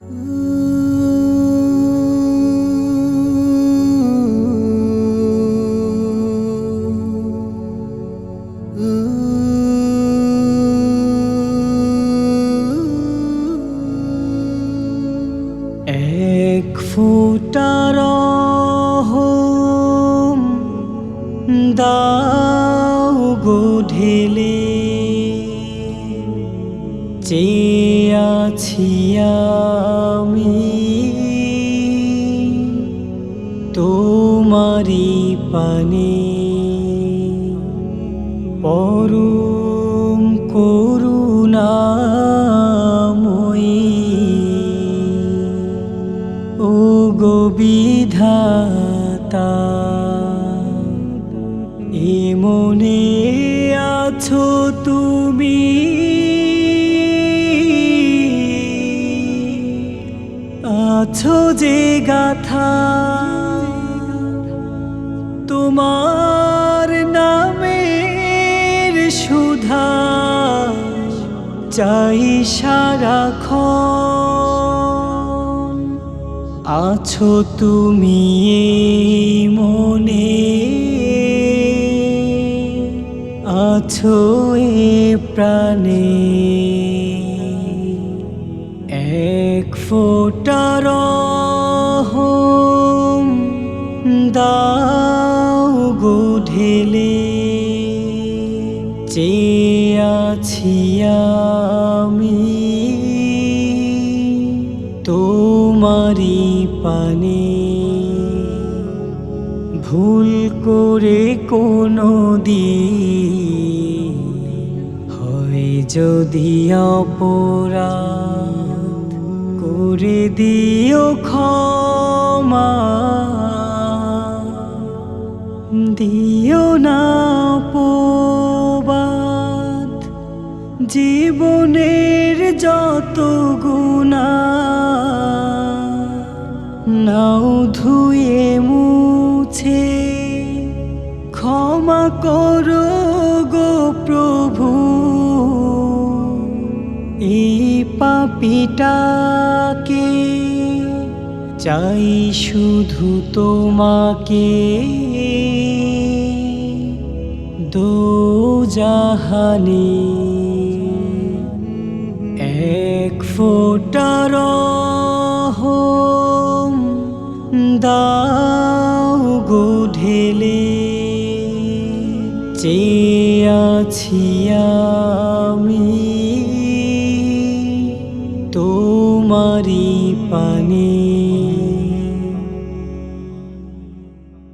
এক ফুটার দাও গো চেয়ে আছি আমি। তোমারি পানে পরম করুণাময়ী। ও গো বিধাতা এ মনে আছো তুমি? গাথা তোমার নামের সুধা চাই সারাক্ষণ। আছো তুমি মনে আছো এ প্রাণে। এক ফোটার হোম দাও গো ঢেলে, চেয়ে আমি। তোমারি পানে ভুল করে কোনো দিন হয় যদি অপরাধ করে দিও ক্ষমা দিও না পোবাদ জীবনের যত গুণা নাও ধুয়ে মুছে ক্ষমা করো পাপিটাকে চাই শুধু তোমাকে। দো জাহানে এক ফোটার দাও গো ঢেলে। চেয়ে তোমারি পানে।